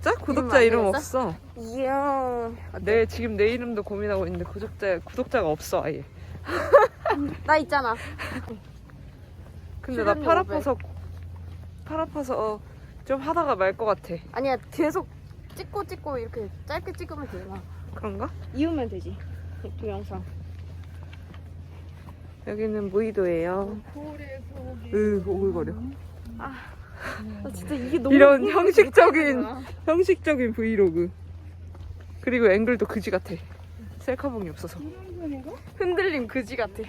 구독자? 구독자 이름 없어. 이야. 내 지금 내 이름도 고민하고 있는데 구독자 구독자가 없어 아예. 나 있잖아. 근데 나 출연료 팔 아파서 팔 아파서 어, 좀 하다가 말 것 같아. 아니야 계속 찍고 찍고 이렇게 짧게 찍으면 되나? 그런가? 이으면 되지. 동영상. 여기는 무의도예요. 으 오글거려. 나 진짜 이게 너무 이런 궁금해. 형식적인. 형식적인 브이로그. 그리고 앵글도 그지 같아. 셀카봉이 없어서. 흔들림 그지 같아.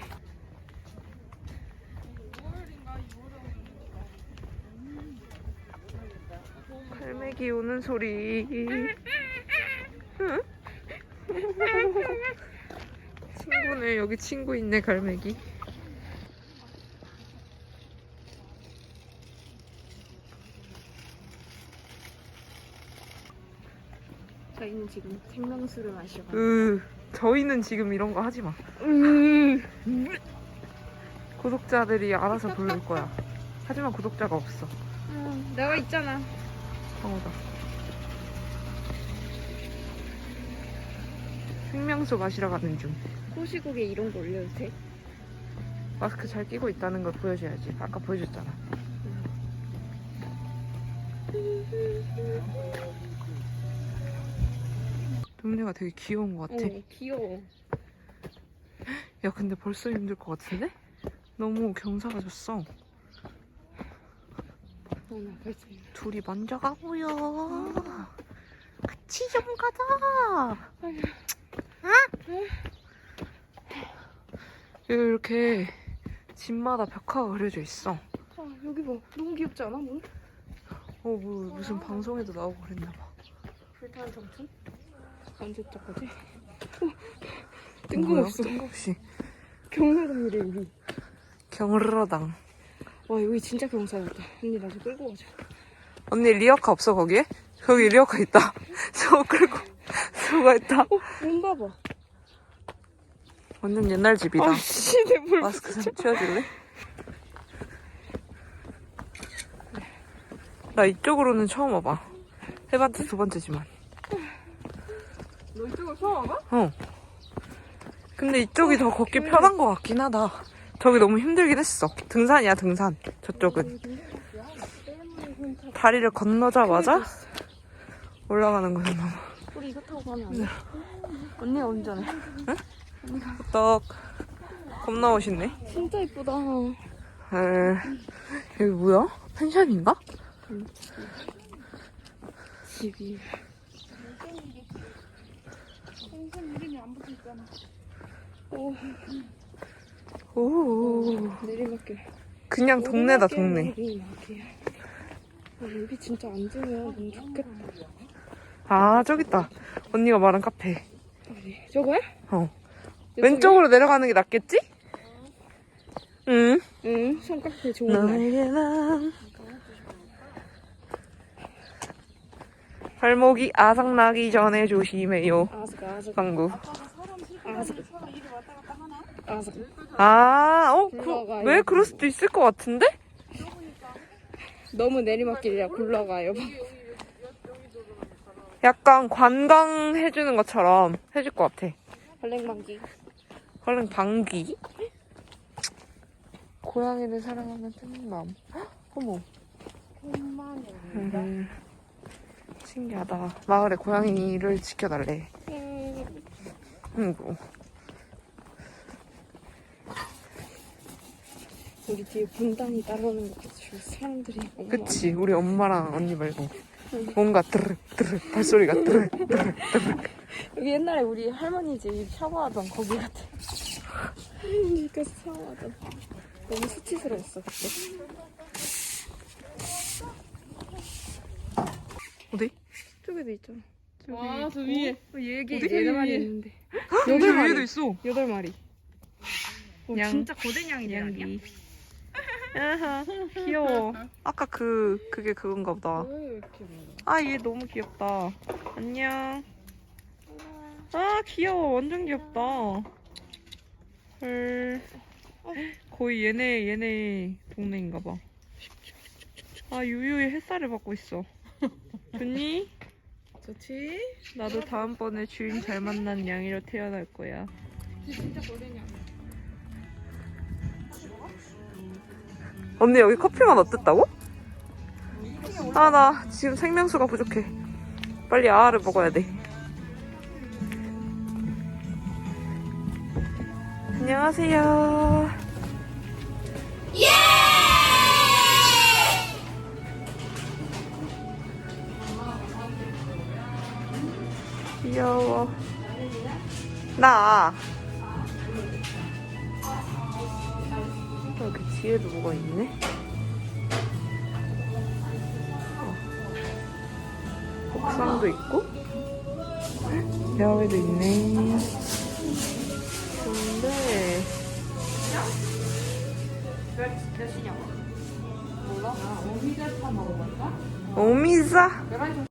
갈매기 우는 소리. 응? 친구네 여기 친구 있네 갈매기. 저희는 지금 생명수를 마시고. 으 저희는 지금 이런 거 하지 마. 음. 구독자들이 알아서 부를 거야. 하지만 구독자가 없어. 음, 내가 있잖아. 상호다. 생명수 마시러 가는 중. 호시국에 이런 거 올려도 돼? 마스크 잘 끼고 있다는 걸 보여줘야지. 아까 보여줬잖아. 동네가 되게 귀여운 것 같아. 어, 귀여워. 야, 근데 벌써 힘들 것 같은데? 너무 경사가 졌어. 어, 나 벌써. 둘이 먼저 가고요. 같이 좀 가자. 이렇게 집마다 벽화가 그려져 있어. 아, 여기 봐. 너무 귀엽지 않아, 문? 어, 뭐 무슨 방송에도 나오고 그랬나 봐. 불타는 청춘? 언제까지? 뭐야? 뜬금없어. 뜬금없이. 경사장이래, 여기. 경르러당. 와, 여기 진짜 경사였다. 언니, 나좀 끌고 가자. 언니 리어카 없어 거기에? 거기 리어카 있다. 저거 끌고 저거 있다. 어, 문 봐봐. 완전 옛날 집이다. 아, 씨, 내 물. 마스크 좀 치워줄래? 나 이쪽으로는 처음 와봐. 해봤자 두 번째지만. 너 이쪽으로 처음 와봐? 어. 근데 이쪽이 더 걷기 편한 것 같긴 하다. 저기 너무 힘들긴 했어. 등산이야, 등산. 저쪽은. 다리를 건너자마자 올라가는 거야, 너무. 우리 이거 타고 가면 안 돼? 언니가 운전해. 떡. 겁나 멋있네. 진짜 이쁘다. 에, 여기 뭐야? 펜션인가? 집이. 오. 내리막길. 그냥 동네다, 동네. 내리막길. 아, 여기 진짜 앉으면 너무 좋겠다. 아, 저기 있다. 언니가 말한 카페. 어디? 저거야? 어. 왼쪽으로 내려가는 게 낫겠지? 응. 응, 손카페 좋은 날. 발목이 아삭나기 전에 조심해요. 아스가 광구. 아스가 아스가. 아, 어, 그. 왜 그럴 수도 있을 것 같은데? 너무 내리막길이라 굴러가요. 약간 관광 해주는 것처럼 해줄 것 같아. 발랭방기. 얼른 방귀. 고양이를 사랑하는 뜨는 마음. 헉, 어머. 음, 신기하다. 마을에 고양이를 지켜달래. 아이고. 우리 뒤에 분단이 따라오는 것 같아. 저 사람들이 너무 그치 우리 엄마랑 언니 말고 뭔가 드르륵 드르륵 발소리가 드르륵 드르륵 많아. 여기 옛날에 우리 할머니 집 샤워하던 거기 같아. 할머니가 샤워하던. 너무 수치스러웠어 그때. 어디? 저기도 있잖아. 저기. 와, 저 위에. 어, 얘기 어디? 여덟 마리 있는데. 여기 여덟 마리. 위에도 있어 여덟 마리. 양. 진짜 거대 냥이네 아니야? 양기. 아하, 귀여워. 아까 그, 그게 그건가 보다. 많아? 아, 얘 너무 귀엽다. 안녕. 아, 귀여워. 완전 귀엽다. 헐. 거의 얘네, 얘네 동네인가 봐. 아, 유유히 햇살을 받고 있어. 좋니? 좋지? 나도 다음번에 주인 잘 만난 양이로 태어날 거야. 진짜 냥. 언니 여기 커피만 어땠다고? 아 나 지금 생명수가 부족해 빨리 아아를 먹어야 돼 안녕하세요 나 여기 뒤에도 뭐가 있네 옥상도 있고 야외도 있네 근데? 몰라? 아, 오미자차 먹어볼까? 오미자